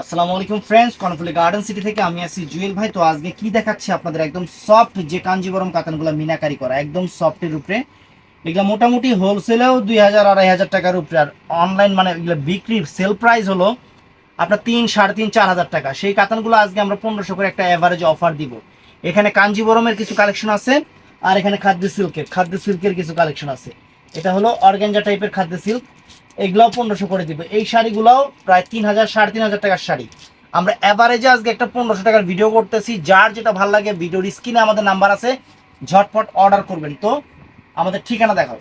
আসসালামু আলাইকুম friends Karnaphuli garden city থেকে আমি আছি জুয়েল ভাই। তো আজকে কি দেখাচ্ছি আপনাদের? একদম সফট যে কাঞ্জিবরম কাতানগুলো মিনাকারি করা, একদম সফটের উপরে। এগুলো মোটামুটি হোলসেলেও দুই হাজার, আড়াই হাজার টাকার উপরে। আর অনলাইন মানে এগুলো সেল প্রাইস হলো আপনার তিন, সাড়ে তিন, চার হাজার টাকা। সেই কাতানগুলো আজকে আমরা পনেরোশো করে একটা অ্যাভারেজ অফার দিব। এখানে কাঞ্জিবরমের কিছু কালেকশন আছে, আর এখানে খাদ্য সিল্কের খাদ্য সিল্কের কিছু কালেকশন আছে। এটা হলো অর্গ্যাঞ্জা টাইপের খাদ্য সিল্ক এগুলাও পনেরোশো করে দিব। এই শাড়িগুলাও প্রায় তিন হাজার, সাড়ে তিন হাজার টাকার শাড়ি। আমরা অ্যাভারেজে আজকে একটা পনেরোশো টাকার ভিডিও করতেছি। যার যেটা ভালো লাগে ভিডিওর স্ক্রিনে আমাদের নাম্বার আছে। ঝটপট অর্ডার করবেন। তো আমাদের ঠিকানা দেখাও।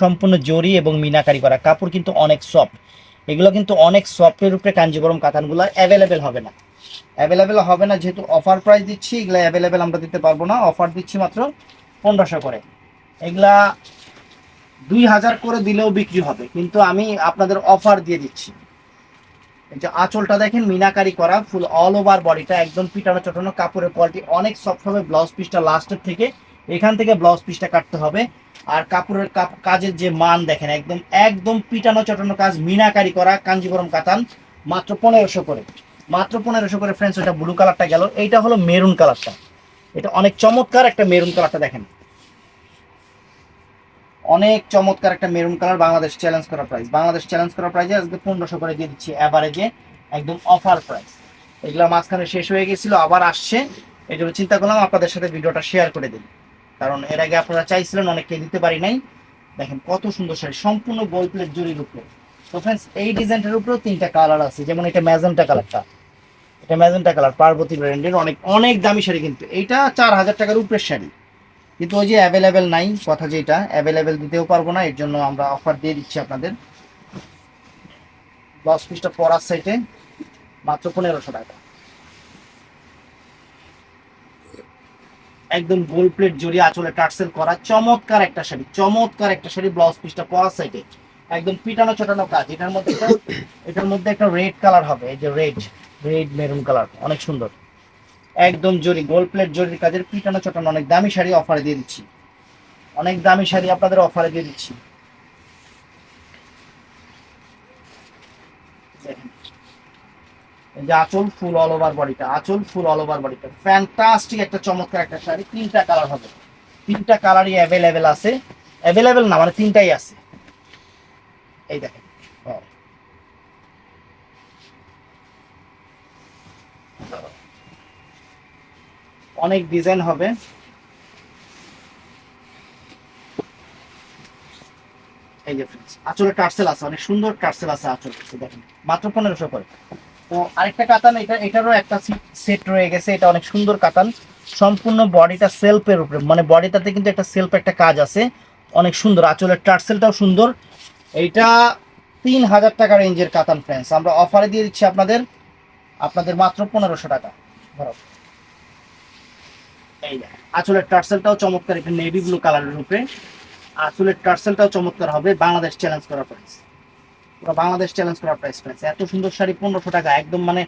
সম্পূর্ণ জরি এবং মিনাকারি করা। কাপড় কিন্তু অনেক সফট এগুলো কিন্তু অনেক সফটের উপরে কাঞ্জিবরম কাতানগুলো অ্যাভেলেবেল হবে না। অ্যাভেলেবেল হবে না, যেহেতু অফার প্রাইস দিচ্ছি, এগুলো অ্যাভেলেবেল আমরা দিতে পারব না। অফার দিচ্ছি মাত্র পনেরোশো করে। এগুলা দুই হাজার করে দিলেও বিক্রি হবে, কিন্তু আমি আপনাদের অফার দিয়ে দিচ্ছি। এই যে আঁচলটা দেখেন, মিনাকারি করা ফুল অল ওভার বডিটা একদম পিটানো চটানো কাপড়ের কোয়ালিটি অনেক সফট হবে ব্লাউজ পিসটা লাস্টের থেকে এখান থেকে ব্লাউজ পিসটা কাটতে হবে। আর কাপড়ের কাপ- কাজের যে মান দেখেন, একদম একদম পিটানো চটানো কাজ, মিনাকারি করা কাঞ্জিবরম কাতান, মাত্র পনেরোশো করে। মাত্র পনেরোশো করে ফ্রেন্ডস ওটা ব্লু কালারটা গেল। এইটা হলো মেরুন কালারটা এটা অনেক চমৎকার একটা মেরুন কালারটা দেখেন। অনেক চমৎকার একটা মেরুন কালার বাংলাদেশ চ্যালেঞ্জ করা প্রাইস বাংলাদেশ চ্যালেঞ্জ করা প্রাইসে আজকে পনেরোশো করে দিয়ে দিচ্ছি অ্যাভারেজে একদম অফার প্রাইস এগুলো মাঝখানে শেষ হয়ে গেছিল, আবার আসছে। এই জন্য চিন্তা করলাম আপনাদের সাথে ভিডিওটা শেয়ার করে দিই। কারণ এর আগে আপনারা চাইছিলেন, অনেককে দিতে পারি নাই। দেখেন কত সুন্দর শাড়ি, সম্পূর্ণ গোল প্লেট জরির উপরে। তো ফ্রেন্ডস এই ডিজাইনটার উপরেও তিনটা কালার আছে, যেমন এটা ম্যাজেন্টা কালারটা এটা ম্যাজেন্টা কালার পার্বতী ব্র্যান্ডের অনেক অনেক দামি শাড়ি কিন্তু। এইটা চার হাজার টাকার উপরের শাড়ি। কিন্তু ওই যে অ্যাভেলেবেল নাই, কথা যেটা অ্যাভেলেবেল দিতেও পারব না, এর জন্য আমরা অফার দিয়ে দিচ্ছি আপনাদের। দশ পিসটা পরার সাইটে মাত্র পনেরোশো টাকা। একদম গোল প্লেট জড়িয়ে আঁচলে টার্সেল করা। চমৎকার একটা শাড়ি, চমৎকার একটা শাড়ি, ব্লাউজ পিসটা পরার সাইডে একদম পিটানো চটানো কাজ। এটার মধ্যে এটার মধ্যে একটা রেড কালার হবে। এই যে রেড রেড মেরুন কালার অনেক সুন্দর। একদম জরি, গোল প্লেট জরির কাজের পিটানো চটানো অনেক দামি শাড়ি অফারে দিয়ে দিচ্ছি। অনেক দামি শাড়ি আপনাদের অফারে দিয়ে দিচ্ছি দেখেন। এই যে আঁচল ফুল অল ওভার বডিটা আঁচল ফুল অল ওভার বডিটা ফ্যান্টাস্টিক একটা চমৎকার একটা শাড়ি তিনটা কালার হবে। তিনটা কালারই অ্যাভেলেবেল আছে। অ্যাভেলেবেল না মানে তিনটাই আছে। এই দেখেন হ্যাঁ। অনেক ডিজাইন হবে। এই যে friends, আঁচলে টার্সেল আছে অনেক সুন্দর টার্সেল আছে আঁচল দেখেন। মাত্র পনেরোশো করে। তো আরেকটা কাতান, এটা, এটারও একটা সেট রয়ে গেছে। এটা অনেক সুন্দর কাতান। সম্পূর্ণ বডিটা সেলফের উপরে মানে বডিটাতে কিন্তু একটা সেলফ একটা কাজ আছে। অনেক সুন্দর। আঁচলের টার্সেলটাও সুন্দর। এইটা তিন হাজার টাকা রেঞ্জের কাতান ফ্রেন্ডস আমরা অফারে দিয়ে দিচ্ছি আপনাদের। আপনাদের মাত্র পনেরোশো টাকা। ধরো। এই আঁচলের টার্সেলটাও চমৎকার। একটা নেভি ব্লু কালারের উপরে। আঁচলের টার্সেলটাও চমৎকার হবে। বাংলাদেশ চ্যালেঞ্জ করা প্রাইস পুরো বাংলাদেশ চ্যালেঞ্জ করা প্রাইস প্রাইস এত সুন্দর শাড়ি পনেরোশো টাকা, একদম মানে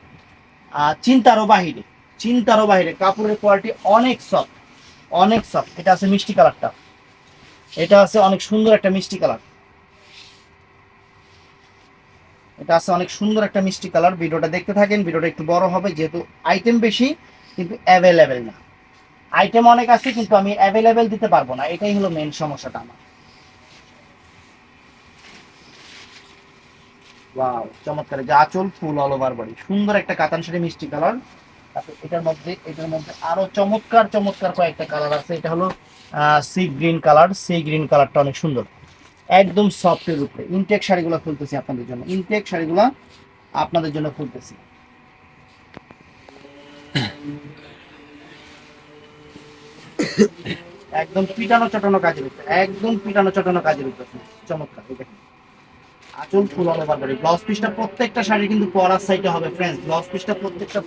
চিন্তারও বাহিরে চিন্তারও বাহিরে। কাপড়ের কোয়ালিটি অনেক সফট অনেক সফট এটা আছে মিষ্টি কালারটা। এটা আছে অনেক সুন্দর একটা মিষ্টি কালার। এটা আছে অনেক সুন্দর একটা মিষ্টি কালার। ভিডিওটা দেখতে থাকেন, ভিডিওটা একটু বড় হবে, যেহেতু আইটেম বেশি, কিন্তু অ্যাভেলেবেল না। আইটেম অনেক আছে, কিন্তু আমি অ্যাভেলেবেল দিতে পারব না। এটাই হলো মেন সমস্যাটা আমার। ওয়াও চমৎকার। যে আঁচল ফুল অল ওভার বডি সুন্দর একটা কাতান শাড়ি, মিষ্টি কালার। তারপর এটার মধ্যে এটার মধ্যে আরও চমৎকার চমৎকার কয়েকটা কালার আছে। এটা হলো sea green colour sea green কালারটা অনেক সুন্দর। একদম উপরে। ইনটেক শাড়িগুলো খুলতেছি আপনাদের জন্য। ইনটেক শাড়িগুলো আপনাদের জন্য খুলতেছি। একদম পিটানো চটানো কাজের উপরে। একদম পিটানো চটানো কাজের উপরে। চমৎকার দেখেন। আঁচল ফুল অল ওভার ব্লাউজ পিসটা প্রত্যেকটা শাড়ি কিন্তু পরার সাইডে হবে ফ্রেন্ডস ব্লাউজ পিসটা প্রত্যেকটা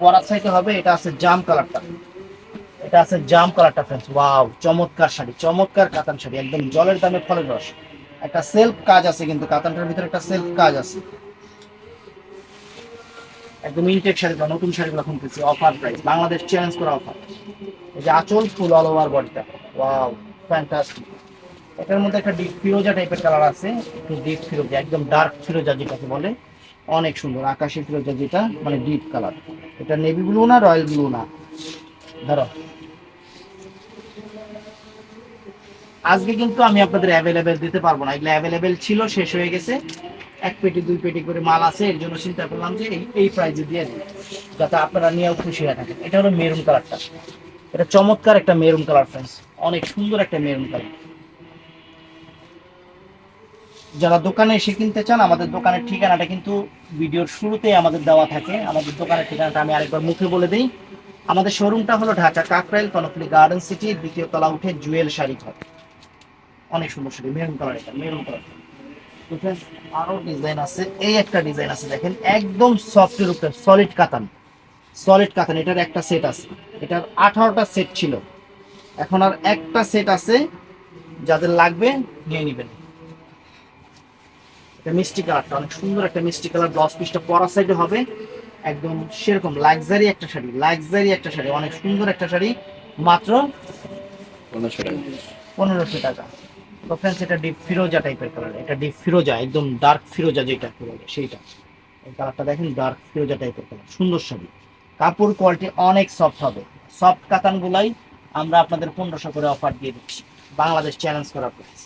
পরার সাইডে হবে, এটা আছে জাম কালারটা। এটা আছে জাম কালারটা ফ্রেন্ডস ওয়াও চমৎকার শাড়ি, চমৎকার কাতান শাড়ি, একদম জলের দামে ফলের রস। একটা সেলফ কাজ আছে কিন্তু, কাতানটার ভিতরে একটা সেলফ কাজ আছে। একদম ইনটেক শাড়িগুলো নতুন শাড়িগুলো খুলতেছি অফার প্রাইস বাংলাদেশ চ্যালেঞ্জ করা অফার এই যে আঁচল ফুল অল ওভার বডিটা ওয়াও ফ্যান্টাস্টিক এটার মধ্যে একটা ডিপ ফিরোজা টাইপের কালার আছে। একটু ডিপ ফিরোজা একদম ডার্ক ফিরোজা যেটাকে বলে। অনেক সুন্দর, আকাশি ফিরোজা যেটা মানে ডিপ কালার এটা নেভি ব্লু না রয়্যাল ব্লু না? ধরো। আজকে কিন্তু আমি আপনাদের অ্যাভেলেবেল দিতে পারব না। এগুলো অ্যাভেলেবেল ছিল, শেষ হয়ে গেছে। এক পেটি, দুই পেটি করে মাল আছে, এর জন্য চিন্তা করলাম যে এই প্রাইজে দিয়ে দিই, যাতে আপনারা নিয়েও খুশি হয়ে থাকেন। এটা হলো মেরুন কালারটা এটা চমৎকার একটা মেরুন কালার ফ্রেন্ডস অনেক সুন্দর একটা মেরুন কালার যারা দোকানে এসে কিনতে চান, আমাদের দোকানের ঠিকানাটা কিন্তু ভিডিওর শুরুতেই আমাদের দেওয়া থাকে। আমাদের দোকানের ঠিকানাটা আমি আরেকবার মুখে বলে দিই। আমাদের শোরুমটা হলো ঢাকা কাকরাইল কনকলি গার্ডেন সিটি দ্বিতীয় তলা উঠে জুয়েল শাড়ি ঘর। অনেক সুন্দর শাড়ি মেরুন কালার এটা মেরুন কালার আরও ডিজাইন আছে। এই একটা ডিজাইন আছে, দেখেন, একদম সফটের উপরে সলিড কাতান। সলিড কাতান, এটার একটা সেট আছে। এটার আঠারোটা সেট ছিল। এখন আর একটা সেট আছে, যাদের লাগবে, নিয়ে নেবেন। এটা মিষ্টি কালারটা অনেক সুন্দর একটা মিষ্টি কালার ব্লাউজ পিসটা পরা সাইডে হবে। একদম সেরকম লাক্সারি একটা শাড়ি লাক্সারি একটা শাড়ি অনেক সুন্দর একটা শাড়ি মাত্র পনেরোশো টাকা। তো ফ্রেন্ডস এটা ডিপ ফিরোজা টাইপের কালার এটা ডিপ ফিরোজা একদম ডার্ক ফিরোজা যেটা সেইটা। এই কালারটা দেখেন ডার্ক ফিরোজা টাইপের কালার সুন্দর শাড়ি। কাপড় কোয়ালিটি অনেক সফট হবে। সফট কাতানগুলাই আমরা আপনাদের পনেরোশো করে অফার দিয়ে দিচ্ছি। বাংলাদেশ চ্যালেঞ্জ করার প্রাইস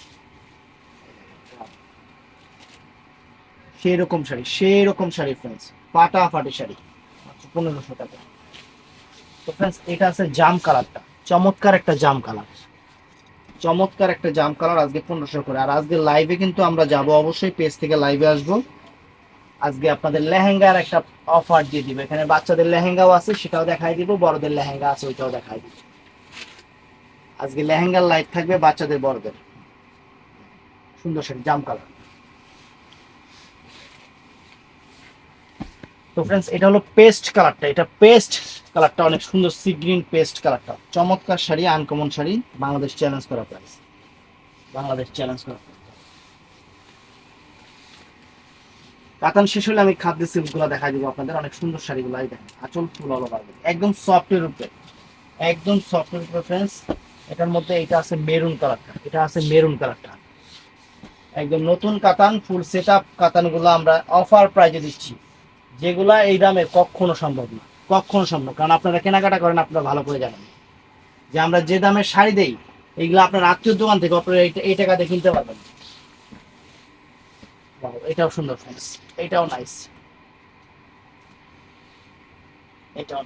সেই রকম শাড়ি সেই রকম শাড়ি ফ্রেন্ডস পাটা ফাটি শাড়ি পনেরোশো টাকা। তো ফ্রেন্ডস এটা আছে জাম কালারটা, চমৎকার একটা জাম কালার। চমৎকার একটা জাম কালার আজকে পনেরোশো করে। আর আজকে লাইভে কিন্তু আমরা যাব, অবশ্যই পেজ থেকে লাইভে আসব। আজকে আপনাদের লেহেঙ্গার একটা অফার দিয়ে দিব। এখানে বাচ্চাদের লেহেঙ্গাও আছে, সেটাও দেখাই দিব, বড়দের লেহেঙ্গা আছে, ওইটাও দেখাই দিব। আজকে লেহেঙ্গার লাইভ থাকবে বাচ্চাদের, বড়দের। সুন্দর শাড়ি, জাম কালার। তো ফ্রেন্ডস এটা হলো পেস্ট কালারটা এটা পেস্ট কালারটা অনেক সুন্দর সি গ্রিন পেস্ট কালারটা চমৎকার শাড়ি আনকমন শাড়ি, বাংলাদেশ চ্যালেঞ্জ করা প্রাইস বাংলাদেশ চ্যালেঞ্জ করা কাতান শেষ হলে আমি খাদ্য সিল্কগুলো দেখা দিব আপনাদের। অনেক সুন্দর শাড়িগুলো, এই দেখেন, আচল ফুল হলো পারবে একদম সফটের উপরে। একদম সফটের উপরে ফ্রেন্ডস এটার মধ্যে এটা আছে মেরুন কালারটা এটা আছে মেরুন কালারটা একদম নতুন কাতান ফুল সেট আপ কাতানগুলো আমরা অফার প্রাইজে দিচ্ছি। যেগুলা এই দামে কখনো সম্ভব না, কখনো সম্ভব কারণ আপনারা কেনাকাটা করেন, আপনারা ভালো করে জানেন। যে আমরা যে দামে শাড়ি দেই, এইগুলো আপনার আত্মীয় দোকান থেকে আপনারা এই- এই টাকা দিয়ে কিনতে পারবেন। এটাও সুন্দর এটাও নাইস এটাও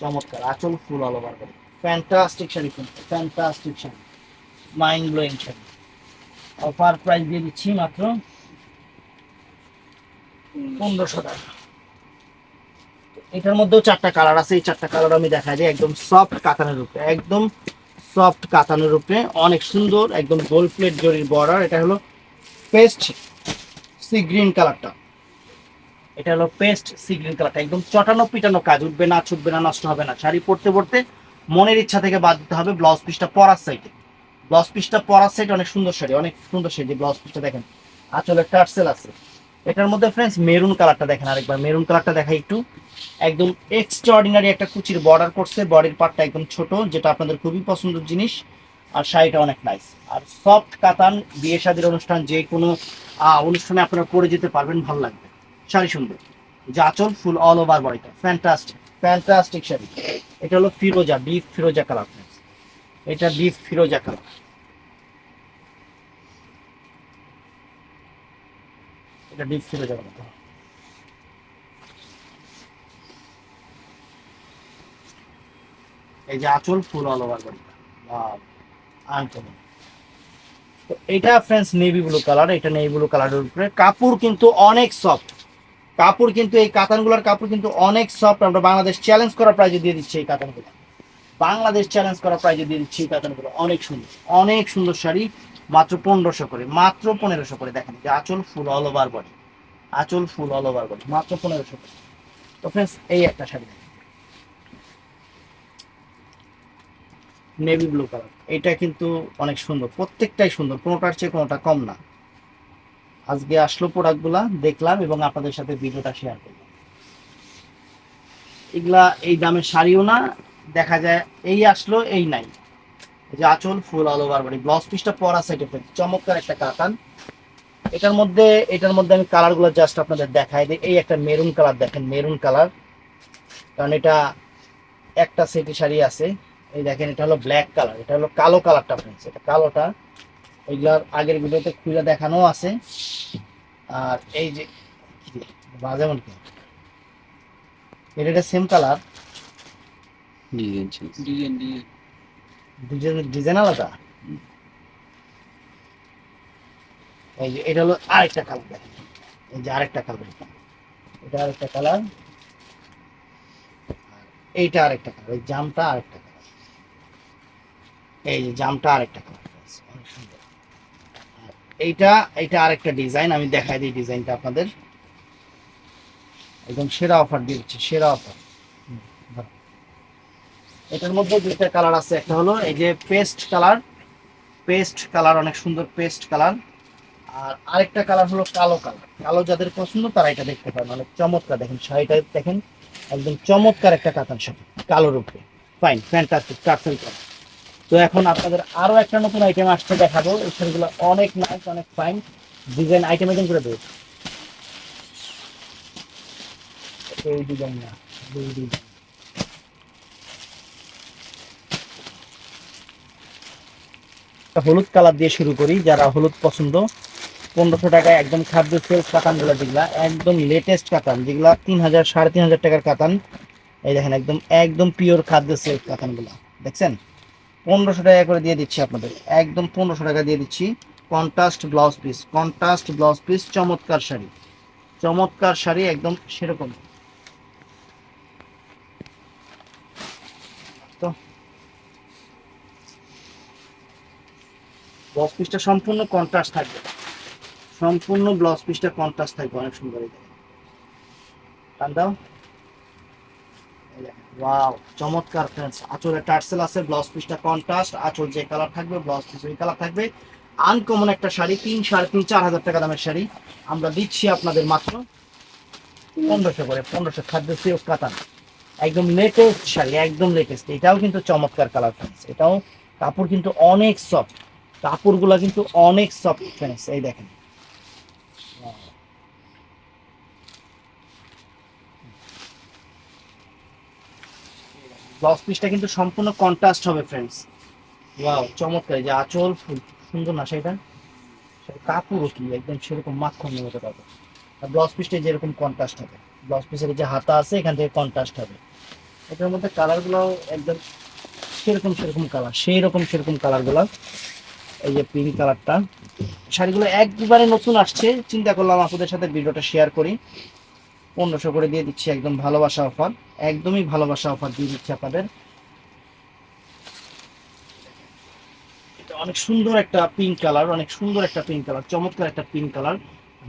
চমৎকার। আচল ফুল অল ওভার করে। Fantastic sari fantastic sari. Mind blowing sari offer price দিয়ে দিচ্ছি মাত্র পনেরোশো টাকা। এটার মধ্যেও চারটা কালার আছে, এই চারটা কালার আমি দেখা যায় একদম সফট কাতানের উপরে একদম সফট কাতানের উপরে অনেক সুন্দর, একদম গোল প্লেট জরির বর্ডার এটা হলো পেস্ট সি গ্রিন কালারটা এটা হলো পেস্ট সি গ্রিন কালারটা একদম চটানো পিটানো কাজ, উঠবে না, ছুটবে না, নষ্ট হবে না। শাড়ি পরতে পরতে মনের ইচ্ছা থেকে বাদ দিতে হবে ব্লাউজ পিসটা পরার সাইডে ব্লাউজ পিসটা পরার সাইডে অনেক সুন্দর শাড়ি, অনেক সুন্দর শাড়ি ব্লাউজ পিসটা দেখেন। আঁচলে টার্সেল আছে। এটার মধ্যে ফ্রেন্ডস মেরুন কালারটা দেখেন আরেকবার। মেরুন কালারটা দেখাই একটু। একদম এক্সট্রাঅর্ডিনারি একটা কুচির বর্ডার করছে। বডির পার্টটা একদম ছোট, যেটা আপনাদের খুবই পছন্দের জিনিস। আর শাড়িটা অনেক নাইস আর সফট কাতান, বিয়ে শাদির অনুষ্ঠান যে কোনো অনুষ্ঠানে আপনারা পরে যেতে পারবেন, ভালো লাগবে। শাড়ি সুন্দর। জাচল ফুল অল ওভার বডিটা ফ্যান্টাস্টিক ফ্যান্টাস্টিক শাড়ি। এটা হলো ফিরোজা ডিপ ফিরোজা কালার এটা ডিপ ফিরোজা কালার এটা ডিপ ফিরোজা কালার এই যে আঁচল ফুল অল ওভার বডিটা তো এটা ফ্রেন্ডস নেভি ব্লু কালার এটা নেভি ব্লু কালারের উপরে। কাপড় কিন্তু অনেক সফট কাপড় কিন্তু এই কাতানগুলোর কাপড় কিন্তু অনেক সফট আমরা বাংলাদেশ চ্যালেঞ্জ করার প্রাইজে দিয়ে দিচ্ছি এই কাতানগুলো। বাংলাদেশ চ্যালেঞ্জ করা প্রাইজে দিয়ে দিচ্ছি কাতানগুলো অনেক সুন্দর। অনেক সুন্দর শাড়ি, মাত্র পনেরোশো করে, মাত্র পনেরোশো করে। দেখেন যে আঁচল ফুল অল ওভার বডি আঁচল ফুল অল ওভার বডি মাত্র পনেরোশো করে। তো ফ্রেন্ডস এই একটা শাড়ি। নেভি ব্লু কালার এটা কিন্তু অনেক সুন্দর, প্রত্যেকটাই সুন্দর, কোনোটার চেয়ে কোনোটা কম না। আজকে আসলো প্রোডাক্টগুলা দেখলাম এবং আপনাদের সাথে ভিডিওটা শেয়ার করলাম। এগুলা, এই দামের শাড়িও না দেখা যায়, এই আসলো, এই নাই। যে আঁচল full all over body blouse পিসটা পরা সাইডে চমৎকার একটা কাতান। এটার মধ্যে এটার মধ্যে আমি কালারগুলো জাস্ট আপনাদের দেখাই দিই। এই একটা মেরুন কালার দেখেন মেরুন কালার কারণ এটা একটা সেটি শাড়ি আছে। এই দেখেন, এটা হলো ব্ল্যাক কালার এটা হলো কালো কালারটা ফ্রেন্ডস এটা কালোটা। এগুলার আগের ভিডিওতে খুলে দেখানো আছে। আর এই যে বাজে মন এটা same colour design design design. Design design আলাদা? এই যে এটা হলো আরেকটা কালার এই যে আরেকটা কালার এটা আরেকটা কালার এইটা আরেকটা কালার এই জামটা আরেকটা কালার এই যে জামটা আরেকটা কালার অনেক সুন্দর। এইটা এইটা আরেকটা ডিজাইন আমি দেখাই দিই ডিজাইনটা আপনাদের। একদম সেরা অফার দিচ্ছি সেরা অফার এটার মধ্যে দুইটা কালার আছে, একটা হলো এই যে পেস্ট কালার পেস্ট কালার অনেক সুন্দর পেস্ট কালার আর আরেকটা কালার হলো কালো কালার কালো যাদের পছন্দ, তারা এটা দেখতে পারেন। অনেক চমৎকার দেখেন, শাড়িটা দেখেন, একদম চমৎকার একটা কাতান শাড়ি, কালোর উপরে। ফাইন ফ্যান্টাস্টিক টার্সেল কালার তো এখন আপনাদের আরও একটা নতুন আইটেম আসছে দেখাবো। এই শাড়িগুলো অনেক নাইস অনেক ফাইন ডিজাইন আইটেম আইটেম করে দেবো। এই ডিজাইন না দুই ডিজাইন হলুদ কালার দিয়ে শুরু করি, যারা হলুদ পছন্দ, পনেরোশো টাকায় একদম খাদ্য সেলস কাতানগুলো যেগুলা, একদম লেটেস্ট কাতান, যেগুলা তিন হাজার, সাড়ে তিন হাজার টাকার কাতান। এই দেখেন, একদম একদম পিওর খাদ্য সেলস কাতানগুলো দেখছেন? পনেরোশো টাকা করে দিয়ে দিচ্ছি আপনাদের, একদম পনেরোশো টাকা দিয়ে দিচ্ছি। Contrast blouse piece contrast blouse piece চমৎকার শাড়ি চমৎকার শাড়ি, একদম সেরকম। ব্লাউজ পিসটা সম্পূর্ণ কন্ট্রাস্ট থাকবে। সম্পূর্ণ ব্লাউজ পিসটা কন্ট্রাস্ট থাকবে অনেক সুন্দর টান দাও। ওয়াও চমৎকার ফ্রেন্ডস আঁচলে টার্সেল আছে ব্লাউজ পিসটা কন্ট্রাস্ট আঁচল যে কালার থাকবে ব্লাউজ পিস ওই কালার থাকবে। আনকমন একটা শাড়ি, তিন, সাড়ে তিন, চার হাজার টাকা দামের শাড়ি। আমরা দিচ্ছি আপনাদের মাত্র পনেরোশো করে, পনেরোশো খাদ্য সিল্ক কাতান একদম লেটেস্ট শাড়ি, একদম লেটেস্ট এটাও কিন্তু চমৎকার কালার ফ্রেন্ডস এটাও কাপড় কিন্তু অনেক সফট কাপড়গুলো কিন্তু অনেক সফট ফ্রেন্ডস এই দেখেন। ব্লাউজ পিসটা কিন্তু সম্পূর্ণ কন্ট্রাস্ট হবে ফ্রেন্ডস ওয়াও চমৎকার যে আঁচল সুন্দর না সেটা? কাপড়ও কি, একদম সেরকম মাখন মতো পাবে আর ব্লাউজ পিসটা যেরকম কন্ট্রাস্ট হবে ব্লাউজ পিসের যে হাতা আছে, এখান থেকে কন্ট্রাস্ট হবে। এটার মধ্যে কালারগুলো একদম সেরকম সেরকম কালার সেই রকম সেরকম কালারগুলো এই যে পিঙ্ক কালারটা শাড়িগুলো একবারে নতুন আসছে। চিন্তা করলাম আপনাদের সাথে ভিডিওটা শেয়ার করি। পনেরোশো করে দিয়ে দিচ্ছি, একদম ভালোবাসা অফার একদমই ভালোবাসা অফার দিয়ে দিচ্ছি আপনাদের। অনেক সুন্দর একটা পিঙ্ক কালার অনেক সুন্দর একটা পিঙ্ক কালার চমৎকার একটা পিঙ্ক কালার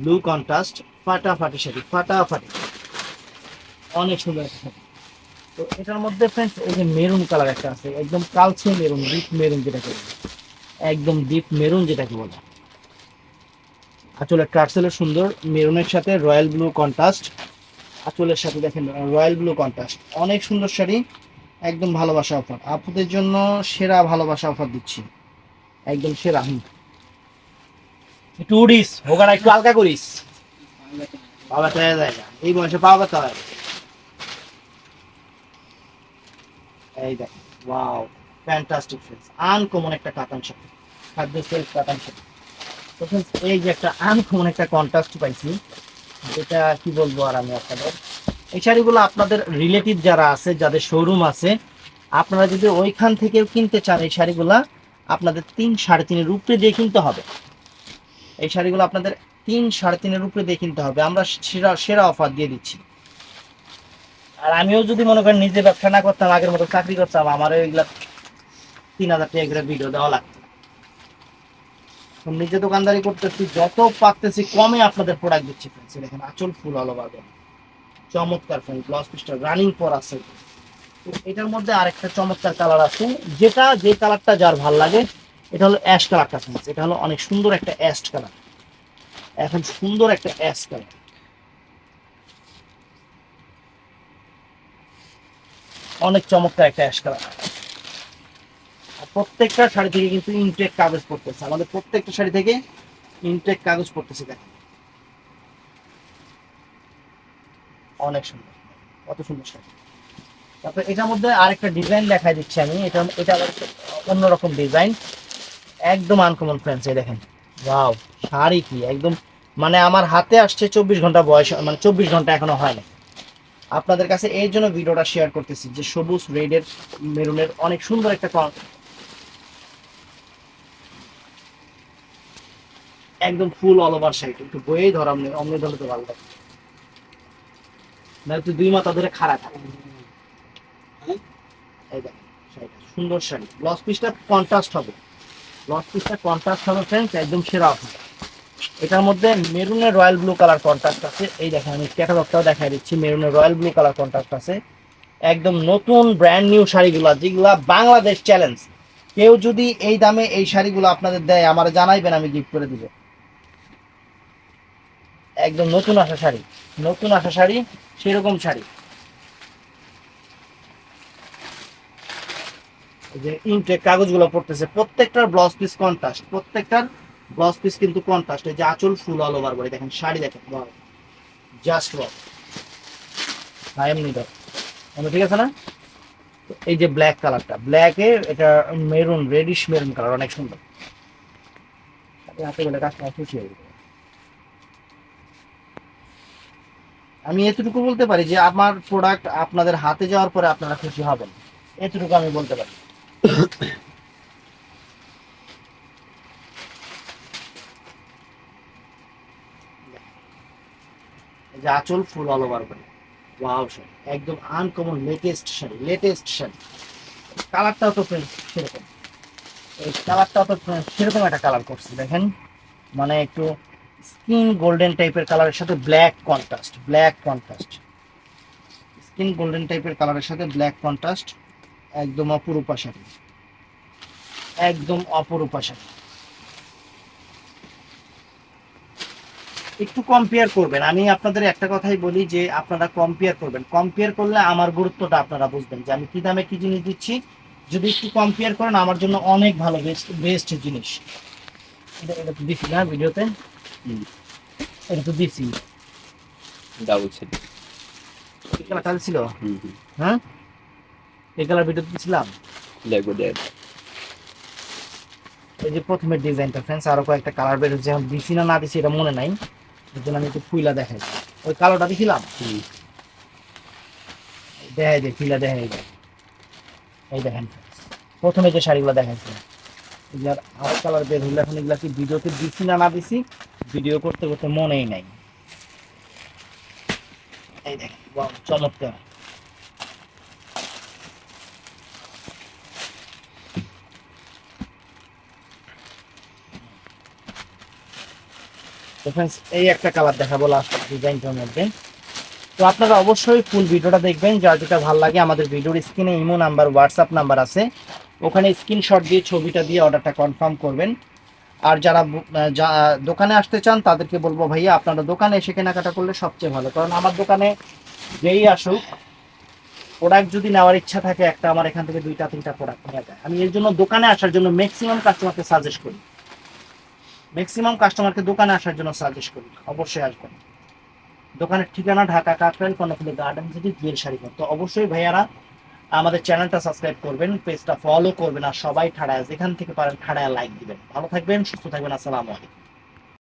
ব্লু কন্ট্রাস্ট ফাটাফাটি শাড়ি, ফাটাফাটি। অনেক সুন্দর একটা শাড়ি। তো এটার মধ্যে ফ্রেন্ডস এই যে মেরুন কালার একটা আছে, একদম কালচে মেরুন ডিপ মেরুন বলে। একদম ডিপ মেরুন যেটাকে বলে। আঁচলের টার্সেলের সুন্দর মেরুনের সাথে রয়্যাল ব্লু কন্ট্রাস্ট আঁচলের সাথে দেখেন রয়্যাল ব্লু কন্ট্রাস্ট অনেক সুন্দর শাড়ি, একদম ভালোবাসা অফার। আপুদের জন্য সেরা ভালোবাসা অফার দিচ্ছি। একদম সেরা। হুম একটু উড়িস হোগাটা একটু হালকা করিস। বাবা না, এই বয়সে পাওয়া ব্যথা হয় এই দেখ ওয়াও ফ্যান্টাস্টিক ফ্রেন্ডস আনকমন একটা কাতান শাড়ি খাদ্য সেলফ কাতান শাড়ি তো friends, এই যে একটা আনকমন একটা কন্ট্রাস্ট পাইছি এটা কি বলব আর আমি আপনাদের? এই শাড়িগুলো আপনাদের রিলেটিভ যারা আছে যাদের শোরুম আছে আপনারা যদি ওইখান থেকেও কিনতে চান এই শাড়িগুলা আপনাদের তিন সাড়ে তিনের উপরে দিয়ে কিনতে হবে। এই শাড়িগুলো আপনাদের তিন সাড়ে তিনের উপরে দিয়ে কিনতে হবে। আমরা সেরা সেরা অফার দিয়ে দিচ্ছি। আর আমিও যদি মনে করেন নিজে ব্যবসা না করতাম আগের মতো চাকরি করতাম আমারও এগুলা তিন হাজার টাকা করে ভিডিও দেওয়া লাগতো নিজে দোকানদারি করতেছি, যত পারতেছি কমে আপনাদের প্রোডাক্ট দিচ্ছি ফ্রেন্ডস দেখেন, আচল ফুল অল ওভার চমৎকার ফ্রেন্ড ব্লাউজ পিসটা রানিং পর আছে। এটার মধ্যে আরেকটা চমৎকার কালার আছে। যেটা, যে কালারটা যার ভালো লাগে, এটা হলো অ্যাশ কালারটা ফ্রেন্ডস এটা হলো অনেক সুন্দর একটা অ্যাশ কালার এখন সুন্দর একটা অ্যাশ কালার অনেক চমৎকার একটা অ্যাশ কালার প্রত্যেকটা শাড়ি থেকে কিন্তু ইনটেক কাগজ পড়তেছে। আমাদের প্রত্যেকটা শাড়ি থেকে ইনটেক কাগজ পড়তেছে, দেখেন। অনেক সুন্দর। কত সুন্দর শাড়ি। তারপর এটার মধ্যে আরেকটা ডিজাইন দেখাই দিচ্ছি আমি। এটা এটা আবার অন্যরকম ডিজাইন একদম আনকমন ফ্রেন্ডস এই দেখেন। ওয়াও শাড়ি কি? একদম মানে আমার হাতে আসছে চব্বিশ ঘণ্টা বয়স মানে চব্বিশ ঘণ্টা এখনও হয় না আপনাদের কাছে এই জন্য ভিডিওটা শেয়ার করতেছি যে সবুজ রেডের মেরুনের অনেক সুন্দর একটা একদম ফুল অল ওভার সাইড একটু বইয়েই ধর অমনি অমনি ধরলে তো ভালো লাগে। না তুই দুই মাথা ধরে খাড়া থাকে। এই দেখেন শাড়িটা, সুন্দর শাড়ি। ব্লাউজ পিসটা কন্ট্রাস্ট হবে। ব্লাউজ পিসটা কন্ট্রাস্ট হবে ফ্রেন্ডস একদম সেরা অফার এটার মধ্যে মেরুনের রয়্যাল ব্লু কালার কন্ট্রাস্ট আছে। এই দেখেন, আমি ক্যাটালগটাও দেখাই দিচ্ছি মেরুনের রয়্যাল ব্লু কালার কন্ট্রাস্ট আছে। একদম নতুন ব্র্যান্ড নিউ শাড়িগুলা, যেগুলা বাংলাদেশ চ্যালেঞ্জ কেউ যদি এই দামে এই শাড়িগুলো আপনাদের দেয়, আমার জানাইবেন, আমি গিফট করে দিব। একদম নতুন আসা শাড়ি, নতুন আসা শাড়ি, সেরকম শাড়ি। যে ইনটেক কাগজগুলো পড়তেছে, প্রত্যেকটার ব্লাউজ পিস কন্ট্রাস্ট প্রত্যেকটার ব্লাউজ পিস কিন্তু কন্ট্রাস্ট এই যে আঁচল ফুল অল ওভার বলে দেখেন শাড়ি দেখেন জাস্ট ওয়াও আই এম নিডার ঠিক আছে না? এই যে ব্ল্যাক কালারটা ব্ল্যাকে এটা মেরুন রেডিশ মেরুন কালার অনেক সুন্দর। হাতে বলে কাস্টমার খুশি হয়ে আমি এতটুকু বলতে পারি যে আমার প্রোডাক্ট আপনাদের হাতে যাওয়ার পরে আপনারা খুশি হবেন। এতটুকু আমি বলতে পারি। যে আঁচল ফুল অল ওভার করে। ওয়াও শাড়ি একদম uncommon latest sari latest sari. কালারটাও তো সেরকম। এই কালারটাও তো সেরকম একটা কালার করছে, দেখেন। মানে একটু স্কিন গোল্ডেন টাইপের কালারের সাথে black contrast black contrast. Skin golden টাইপের কালারের সাথে ব্ল্যাক কন্ট্রাস্ট, একদম অপরূপা শাড়ি। একদম অপরূপা শাড়ি। একটু কম্পেয়ার করবেন। আমি আপনাদের একটা কথাই বলি যে, আপনারা কম্পেয়ার করবেন। কম্পেয়ার করলে আমার গুরুত্বটা আপনারা বুঝবেন যে, আমি কি দামে কি জিনিস দিচ্ছি। যদি একটু কম্পেয়ার করেন, আমার জন্য অনেক ভালো বেস্ট বেস্ট জিনিস। এটা এটা দিছি না ভিডিওতে। এটা তো দিছি। ডাবল সেট এই কালার কাল ছিল? হ্যাঁ? এই কালার ভিডিও দিছিলাম দেখব দেখ এই যে প্রথমে ডিজাইনটা ফ্রেন্ডস আরও কয়েকটা কালার বের হচ্ছে এখন দিছি না না দিছি এটা মনে নাই। এর জন্য আমি একটু ফুইলা দেখাই। ওই কালারটা দিছিলাম দেখাই দে ফুইলা দেখাই দে। এই দেখেন প্রথমে যে শাড়িগুলো দেখাইছি এগুলার আরও কালার বের হইলে। এখন এগুলা কি ভিডিওতে দিছি না না দিছি? ভিডিও করতে করতে মনেই নাই। এই দেখেন চমৎকার। এই একটা কালার দেখাবো লাস্ট ডিজাইনটার মধ্যে। তো আপনারা অবশ্যই ফুল ভিডিওটা দেখবেন, যার যেটা ভালো লাগে আমাদের ভিডিওর স্ক্রিনে ইমো নাম্বার হোয়াটসঅ্যাপ নাম্বার আছে। ওখানে স্ক্রিনশট দিয়ে ছবিটা দিয়ে অর্ডারটা কনফার্ম করবেন। আর যারা দোকানে আসতে চান, তাদেরকে বলব, ভাইয়া, আপনারা দোকানে এসে কেনাকাটা করলে সবচেয়ে ভালো। কারণ আমার দোকানে যেই আসুক প্রোডাক্ট যদি নেওয়ার ইচ্ছা থাকে, একটা আমার এখান থেকে দুইটা, তিনটা প্রোডাক্ট নিয়ে যায়। আমি এর জন্য দোকানে আসার জন্য ম্যাক্সিমাম কাস্টমারকে সাজেস্ট করি। ম্যাক্সিমাম কাস্টমারকে দোকানে আসার জন্য সাজেস্ট করি। অবশ্যই আসবেন। দোকানের ঠিকানা ঢাকা কাকরাইল, কর্ণফুলি গার্ডেন সিটি বিয়ের শাড়ি। তো অবশ্যই ভাইয়ারা আমাদের চ্যানেলটা সাবস্ক্রাইব করবেন, পেজটা ফলো করবেন, আর সবাই ঠাড়ায়, যেখান থেকে পারেন ঠাড়ায় লাইক দিবেন। ভালো থাকবেন, সুস্থ থাকবেন, আসসালামু আলাইকুম।